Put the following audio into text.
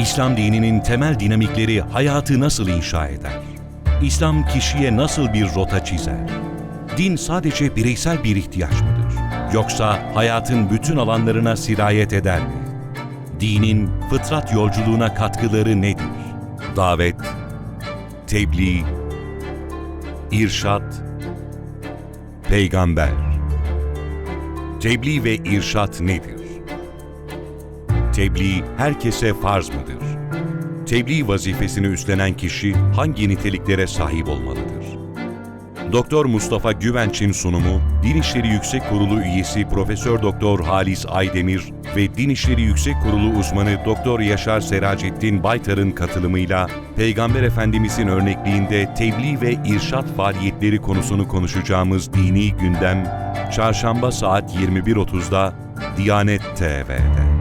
İslam dininin temel dinamikleri hayatı nasıl inşa eder? İslam kişiye nasıl bir rota çizer? Din sadece bireysel bir ihtiyaç mıdır? Yoksa hayatın bütün alanlarına sirayet eder mi? Dinin fıtrat yolculuğuna katkıları nedir? Davet, tebliğ, irşat, peygamber. Tebliğ ve irşat nedir? Tebliğ herkese farz mıdır? Tebliğ vazifesini üstlenen kişi hangi niteliklere sahip olmalıdır? Doktor Mustafa Güvenç'in sunumu, Din İşleri Yüksek Kurulu üyesi Profesör Doktor Halis Aydemir ve Din İşleri Yüksek Kurulu uzmanı Doktor Yaşar Seracettin Baytar'ın katılımıyla Peygamber Efendimizin örnekliğinde tebliğ ve irşat faaliyetleri konusunu konuşacağımız dini gündem, Çarşamba saat 21.30'da Diyanet TV'de.